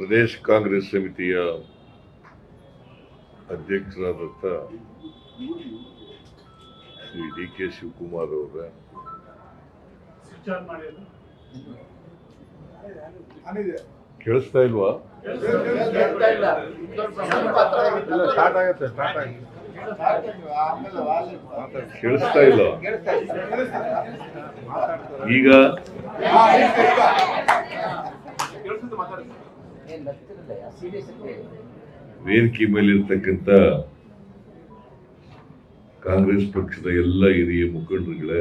ಪ್ರದೇಶ ಕಾಂಗ್ರೆಸ್ ಸಮಿತಿಯ ಅಧ್ಯಕ್ಷರಾದಂಥ Shri D K Shivakumar ಅವರ. ಕೇಳಿಸ್ತಾ ಇಲ್ವಾ? ಕೇಳಿಸ್ತಾ ಇಲ್ಲ ಈಗ ವೇದಿಕೆ ಮೇಲಿರ್ತಕ್ಕಂಥ ಕಾಂಗ್ರೆಸ್ ಪಕ್ಷದ ಎಲ್ಲ ಹಿರಿಯ ಮುಖಂಡರುಗಳೇ,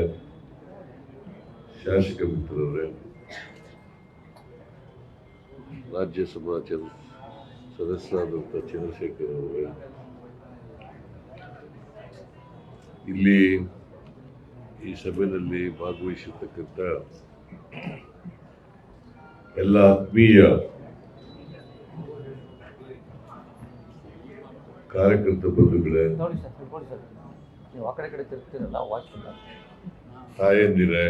ಶಾಸಕ ಮಿತ್ರರೇ, ರಾಜ್ಯಸಭಾ ಚಂದ್ರ ಸದಸ್ಯರಾದಂಥ ಚಂದ್ರಶೇಖರ್ ಅವರೇ, ಇಲ್ಲಿ ಈ ಸಭೆಯಲ್ಲಿ ಭಾಗವಹಿಸಿರ್ತಕ್ಕಂಥ ಎಲ್ಲ ಆತ್ಮೀಯ ಕಾರ್ಯಕರ್ತ ಬಂಧುಗಳೇ ನೋಡಿ ಸರ್ ನೋಡಿ ಸರ್ ನೀವು ಆ ಕಡೆ ಕಡೆ ತಿರುಗ್ತೀರಲ್ಲ ಬಂಧುಗಳೇ ತಾಯಂದಿರೇ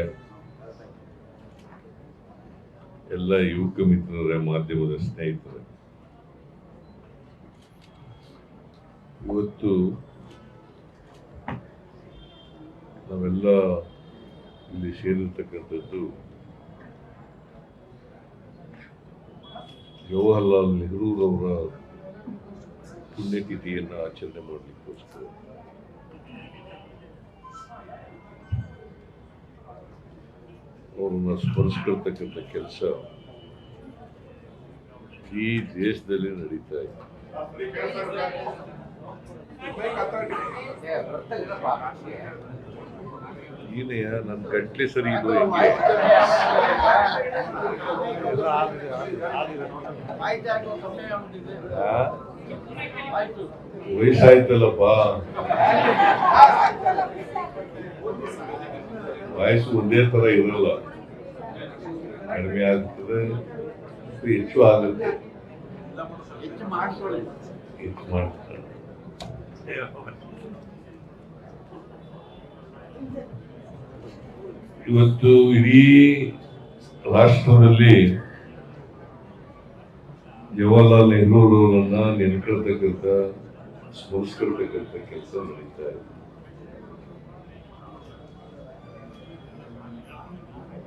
ಎಲ್ಲ ಯುವಕ ಮಿತ್ರರೇ ಮಾಧ್ಯಮದ ಸ್ನೇಹಿತರೆ. ಇವತ್ತು ನಾವೆಲ್ಲ ಇಲ್ಲಿ ಸೇರಿರ್ತಕ್ಕಂಥದ್ದು ಜವಾಹರ್ಲಾಲ್ ನೆಹರೂರವರ ಪುಣ್ಯತಿಥಿಯನ್ನು ಆಚರಣೆ ಮಾಡಲಿಕ್ಕೋಸ್ಕರ. ಅವ್ರನ್ನ ಸ್ಮರಿಸ್ಕೊಳ್ತಕ್ಕಂಥ ಕೆಲಸ ಈ ದೇಶದಲ್ಲಿ ನಡೀತಾ ಇದೆ. ನನ್ನ ಗಂಟ್ಲೆ ಸರಿ ಇದು ಹೆಂಗೆ? ಆ? ವಯಸ್ಸಾಯ್ತಲ್ಲಪ್ಪ. ವಯಸ್ಸು ಒಂದೇ ತರ ಇರಲ್ಲ. ಕಡಿಮೆ ಆಗ್ತದೆ ಹೆಚ್ಚು ಆಗುತ್ತೆ. ಹೆಚ್ಚು ಮಾಡ್ತಾರೆ. ಇವತ್ತು ಇಡೀ ರಾಷ್ಟ್ರದಲ್ಲಿ ಜವಾಹರ್ಲಾಲ್ ನೆಹರೂರವರನ್ನ ನೆನ್ಕೊಳ್ತಕ್ಕಂಥ, ಸ್ಮರಿಸ್ಕೊಳ್ತಕ್ಕಂಥ ಕೆಲಸ ನಡೀತಾ ಇದೆ.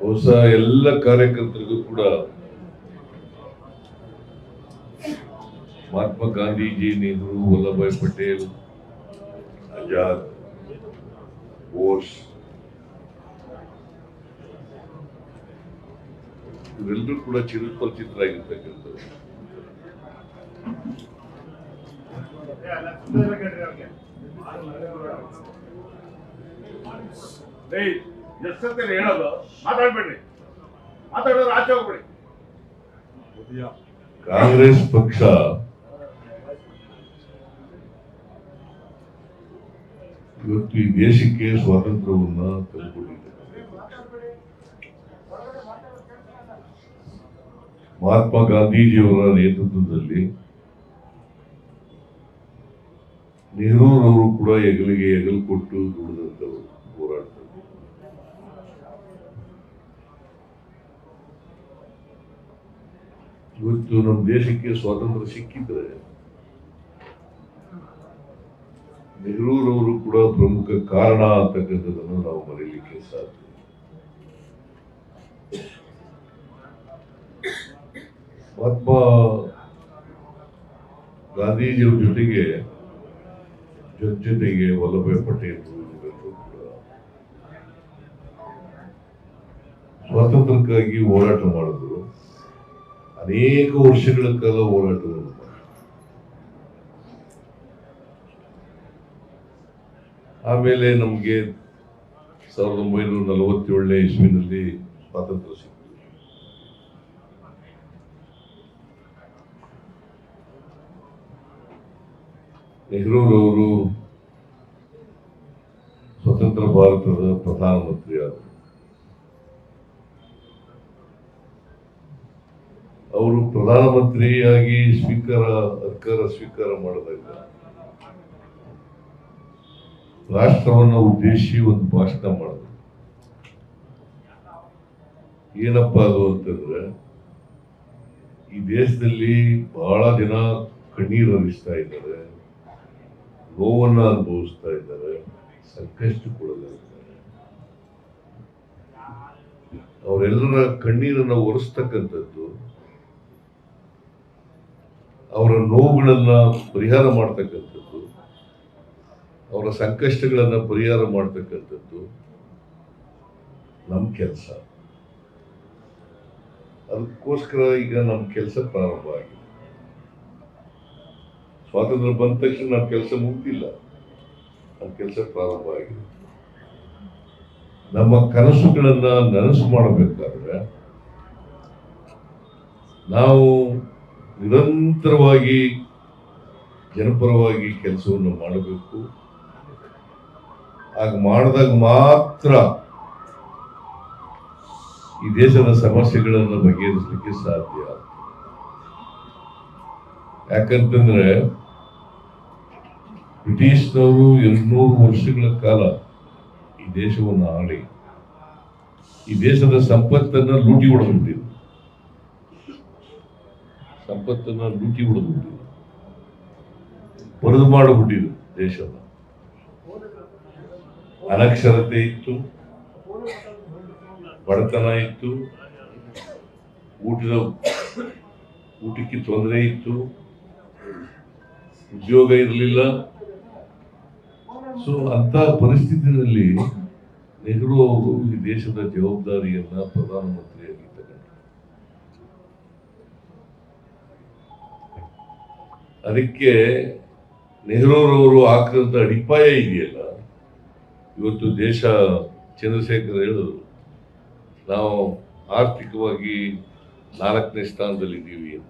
ಬಹುಶಃ ಎಲ್ಲ ಕಾರ್ಯಕರ್ತರಿಗೂ ಕೂಡ ಮಹಾತ್ಮ ಗಾಂಧೀಜಿ, ನೆಹರು ವಲ್ಲಭಾಯ್ ಪಟೇಲ್, ಆಜಾದ್, ಬೋಸ್, ಇವರೆಲ್ಲರೂ ಕೂಡ ಚಿರಪರಿಚಿತರಾಗಿರ್ತಕ್ಕಂಥವ್ರು. ಏಯ್ ಎಷ್ಟೊತ್ತಿನ ಹೇಳೋದು? ಮಾತಾಡ್ಬೇಡ್ರಿ. ಮಾತಾಡೋದು ಆಚೆ ಹೋಗ್ಬೇಡಿ. ಕಾಂಗ್ರೆಸ್ ಪಕ್ಷ. ಇವತ್ತು ಈ ದೇಶಕ್ಕೆ ಸ್ವಾತಂತ್ರ್ಯವನ್ನ ತಂದುಕೊಟ್ಟಿದೆ. ಮಹಾತ್ಮ ಗಾಂಧೀಜಿಯವರ ನೇತೃತ್ವದಲ್ಲಿ ನೆಹರೂರವರು ಕೂಡ ಹೆಗಲಿಗೆ ಹೆಗಲು ಕೊಟ್ಟು ದುಡಿದಂಥವ್ರು ಹೋರಾಟದಲ್ಲಿ ಇವತ್ತು ನಮ್ಮ ದೇಶಕ್ಕೆ ಸ್ವಾತಂತ್ರ್ಯ ಸಿಕ್ಕಿದ್ರೆ ನೆಹರೂರವರು ಕೂಡ ಪ್ರಮುಖ ಕಾರಣ ಅಂತಕ್ಕಂಥದ್ದನ್ನು ನಾವು ಮರೀಲಿಕ್ಕೆ ಸಾಧ್ಯ. ಮಹಾತ್ಮ ಗಾಂಧೀಜಿಯವ್ರ ಜೊತೆಗೆ ಜೊತೆ ಜೊತೆಗೆ ವಲ್ಲಭಾಯ್ ಪಟೇಲ್ ಸ್ವಾತಂತ್ರ್ಯಕ್ಕಾಗಿ ಹೋರಾಟ ಮಾಡಿದ್ರು ಅನೇಕ ವರ್ಷಗಳ ಕಾಲ ಹೋರಾಟಗಳು. ಆಮೇಲೆ ನಮಗೆ ಸಾವಿರದ ಒಂಬೈನೂರ ನಲವತ್ತೇಳನೇ ಇಸ್ವಿನಲ್ಲಿ ಸ್ವಾತಂತ್ರ್ಯ ಸಿಕ್ತು ನೆಹರೂರವರು ಸ್ವತಂತ್ರ ಭಾರತದ ಪ್ರಧಾನಮಂತ್ರಿ ಆದರು. ಅವರು ಪ್ರಧಾನಮಂತ್ರಿಯಾಗಿ ಸ್ವೀಕಾರ, ಅಧಿಕಾರ ಸ್ವೀಕಾರ ಮಾಡಿದಾಗ ರಾಷ್ಟ್ರವನ್ನು ಉದ್ದೇಶಿ ಒಂದು ಭಾಷಣ ಮಾಡಿದ್ರು. ಏನಪ್ಪ ಅದು ಅಂತಂದ್ರೆ, ಈ ದೇಶದಲ್ಲಿ ಬಹಳ ಜನ ಕಣ್ಣೀರು ಹರಿಸ್ತಾ ಇದ್ದಾರೆ. ನೋವನ್ನ ಅನುಭವಿಸ್ತಾ ಇದ್ದಾರೆ ಸಂಕಷ್ಟಕ್ಕೊಳಗಾಗಿದ್ದಾರೆ ಅವರೆಲ್ಲರ ಕಣ್ಣೀರನ್ನು ಒರೆಸ್ತಕ್ಕಂಥದ್ದು, ಅವರ ನೋವುಗಳನ್ನ ಪರಿಹಾರ ಮಾಡ್ತಕ್ಕಂಥದ್ದು, ಅವರ ಸಂಕಷ್ಟಗಳನ್ನು ಪರಿಹಾರ ಮಾಡ್ತಕ್ಕಂಥದ್ದು ನಮ್ಮ ಕೆಲಸ. ಅದಕ್ಕೋಸ್ಕರ ಈಗ ನಮ್ಮ ಕೆಲಸ ಪ್ರಾರಂಭ ಆಗಿದೆ. ಸ್ವಾತಂತ್ರ್ಯ ಬಂದ ತಕ್ಷಣ ನಮ್ಮ ಕೆಲಸ ಮುಗ್ದಿಲ್ಲ. ನಮ್ಮ ಕೆಲಸ ಪ್ರಾರಂಭ ಆಗಿದೆ. ನಮ್ಮ ಕನಸುಗಳನ್ನು ನನಸು ಮಾಡಬೇಕಾದ್ರೆ ನಾವು ನಿರಂತರವಾಗಿ, ಜನಪರವಾಗಿ ಕೆಲಸವನ್ನು ಮಾಡಬೇಕು. ಆಗ ಮಾಡಿದಾಗ ಮಾತ್ರ ಈ ದೇಶದ ಸಮಸ್ಯೆಗಳನ್ನು ಬಗೆಹರಿಸಲಿಕ್ಕೆ ಸಾಧ್ಯ ಯಾಕಂತಂದ್ರೆ ಬ್ರಿಟಿಷ್ನವರು ಎಂಟುನೂರು ವರ್ಷಗಳ ಕಾಲ ಈ ದೇಶವನ್ನು ಆಳಿ, ಈ ದೇಶದ ಸಂಪತ್ತನ್ನ ಲೂಟಿ ಹೊಡೆದುಬಿಟ್ಟಿದ್ರು. ಸಂಪತ್ತನ್ನ ಲೂಟಿ ಹೊಡೆದುಬಿಟ್ಟಿದ್ರು. ಬರೆದು ಮಾಡಿಬಿಟ್ಟಿದ್ರು ದೇಶದ ಅನಕ್ಷರತೆ ಇತ್ತು, ಬಡತನ ಇತ್ತು, ಊಟದ, ಊಟಕ್ಕೆ ತೊಂದರೆ ಇತ್ತು, ಉದ್ಯೋಗ ಇರಲಿಲ್ಲ. ಸೊ ಅಂತ ಪರಿಸ್ಥಿತಿನಲ್ಲಿ ನೆಹರು ಅವರು ಈ ದೇಶದ ಜವಾಬ್ದಾರಿಯನ್ನ ಪ್ರಧಾನಮಂತ್ರಿಯಾಗಿ ತಗೊಂಡ್ರು ಅದಕ್ಕೆ ನೆಹರೂರವರು ಹಾಕಿದಂತ ಅಡಿಪಾಯ ಇದೆಯಲ್ಲ? ಇವತ್ತು ದೇಶ ಚಂದ್ರಶೇಖರ್ ಹೇಳಿದ್ರು, ನಾವು ಆರ್ಥಿಕವಾಗಿ ನಾಲ್ಕನೇ ಸ್ಥಾನದಲ್ಲಿದ್ದೀವಿ ಅಂತ.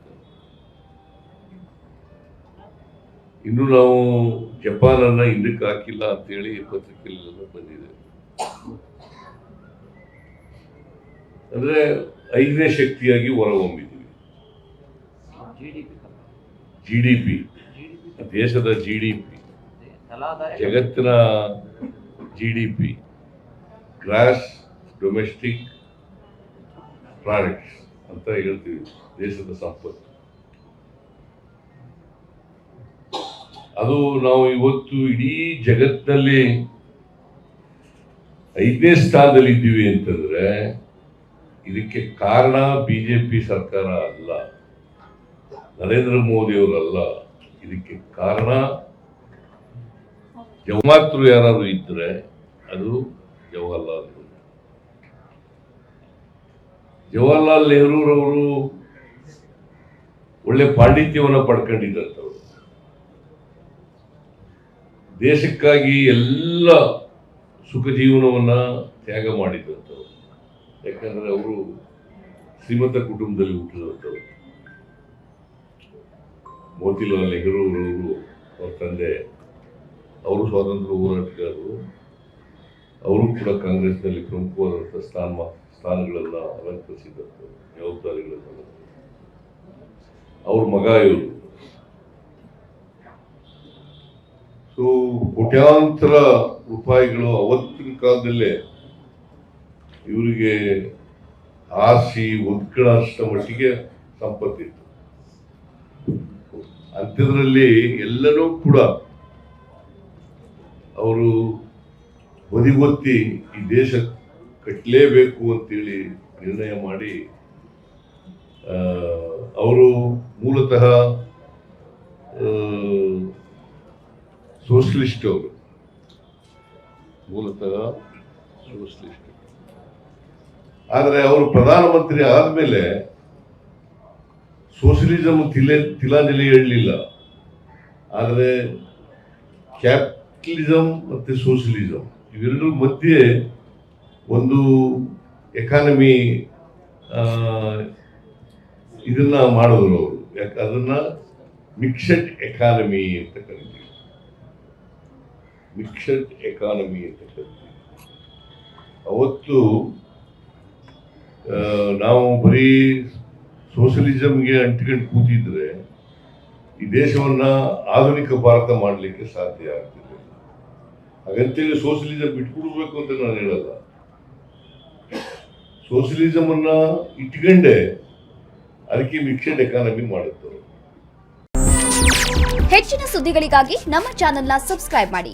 ಇನ್ನು ನಾವು ಜಪಾನನ್ನ ಹಿಂದಕ್ಕೆ ಹಾಕಿಲ್ಲ ಅಂತೇಳಿ ಪತ್ರಿಕೆಯಲ್ಲೆಲ್ಲ ಬಂದಿದೆ. ಅಂದ್ರೆ ಐದನೇ ಶಕ್ತಿಯಾಗಿ ಹೊರಹೊಮ್ಮಿದ್ದೀವಿ D P G D P ದೇಶದ ಜಿ ಡಿ ಪಿ ಜಗತ್ತಿನ G D P gross domestic products ಅಂತ ಹೇಳ್ತೀವಿ. ದೇಶದ ಸಂಪತ್ತು. ಅದು ನಾವು ಇವತ್ತು ಇಡೀ ಜಗತ್ತಿನಲ್ಲಿ ಐದನೇ ಸ್ಥಾನದಲ್ಲಿ ಇದ್ದೀವಿ ಅಂತಂದ್ರೆ ಇದಕ್ಕೆ ಕಾರಣ ಬಿಜೆಪಿ ಸರ್ಕಾರ ಅಲ್ಲ. ನರೇಂದ್ರ ಮೋದಿ ಅವರಲ್ಲ ಇದಕ್ಕೆ ಕಾರಣ ಜಮಾತರು ಯಾರಾದ್ರು ಇದ್ರೆ ಅದು ಜವಾಹರ್ಲಾಲ್ ನೆಹರು. ಜವಾಹರ್ಲಾಲ್ ನೆಹರೂರವರು ಒಳ್ಳೆ ಪಾಂಡಿತ್ಯವನ್ನು ಪಡ್ಕೊಂಡಿದ್ದಂಥವ್ರು. ದೇಶಕ್ಕಾಗಿ ಎಲ್ಲ ಸುಖ ಜೀವನವನ್ನ ತ್ಯಾಗ ಮಾಡಿದಂಥವ್ರು. ಯಾಕಂದರೆ ಅವರು ಶ್ರೀಮಂತ ಕುಟುಂಬದಲ್ಲಿ ಹುಟ್ಟಿದಂಥವ್ರು ಮೋತಿಲಾಲ್ ನೆಹರೂರವರು ಅವ್ರ ತಂದೆ, ಅವರು ಸ್ವಾತಂತ್ರ್ಯ ಹೋರಾಟಗಾರರು. ಅವರು ಕೂಡ ಕಾಂಗ್ರೆಸ್ನಲ್ಲಿ ಪ್ರಮುಖವಾದಂಥ ಸ್ಥಾನ ಸ್ಥಾನಗಳನ್ನ ಅಲಂಕರಿಸಿದಂಥವ್ರು, ಜವಾಬ್ದಾರಿಗಳನ್ನು ಅವ್ರ ಮಗ ಇವರು ಸೊ ಕೋಟ್ಯಾಂತರ ರೂಪಾಯಿಗಳು ಅವತ್ತಿನ ಕಾಲದಲ್ಲೇ ಇವರಿಗೆ ಆಸಿ ಒದ್ಕೊಳ್ಳೋಷ್ಟು ಮಟ್ಟಿಗೆ ಸಂಪತ್ತಿತ್ತು. ಅಂಥದ್ರಲ್ಲಿ ಎಲ್ಲರೂ ಕೂಡ ಅವರು ಬದಿಗೊತ್ತಿ ಈ ದೇಶ ಕಟ್ಟಲೇಬೇಕು ಅಂತೇಳಿ ನಿರ್ಣಯ ಮಾಡಿ ಅವರು ಮೂಲತಃ ಸೋಷಲಿಸ್ಟ್ ಅವರು. ಮೂಲತಃ ಸೋಷಲಿಸ್ಟ್ ಆದರೆ ಅವರು ಪ್ರಧಾನಮಂತ್ರಿ ಆದಮೇಲೆ ಸೋಷಲಿಸಮ್ ತಿಲೆ ತಿಲಾಂಜಲಿ ಹೇಳಲಿಲ್ಲ. ಆದರೆ ಕ್ಯಾಪಿಟಲಿಸಂ ಮತ್ತು ಸೋಷಲಿಸಂ ಇವೆರಡರ ಮಧ್ಯೆ ಒಂದು ಎಕಾನಮಿ ಇದನ್ನ ಮಾಡಿದ್ರು ಅವರು. ಯಾಕೆ ಅದನ್ನ ಮಿಕ್ಸಡ್ ಎಕಾನಮಿ ಅಂತ ಕರಿತೀವಿ ಮಿಕ್ಸಡ್ ಎಕಾನಮಿ ಅಂತ ಕರಿತೀವಿ ಅವತ್ತು ನಾವು ಬರೀ ಸೋಷಲಿಸಮ್ಗೆ ಅಂಟಿಕೊಂಡು ಕೂತಿದ್ರೆ ಈ ದೇಶವನ್ನ ಆಧುನಿಕ ಭಾರತ ಮಾಡಲಿಕ್ಕೆ ಸಾಧ್ಯ ಆಗ್ತಿದೆ. ಹಾಗಂತೇಳಿ ಸೋಷಲಿಸಮ್ ಬಿಟ್ಬಿಡ್ಬೇಕು ಅಂತ ನಾನು ಹೇಳಲ್ಲ. ಸೋಷಲಿಸಮ್ ಅನ್ನ ಇಟ್ಕೊಂಡೆ ಅದಕ್ಕೆ ಮಿಕ್ಸಡ್ ಎಕಾನಮಿ ಮಾಡುತ್ತೆ ಹೆಚ್ಚಿನ ಸುದ್ದಿಗಳಿಗಾಗಿ ನಮ್ಮ ಚಾನೆಲ್ನ ಸಬ್ಸ್ಕ್ರೈಬ್ ಮಾಡಿ.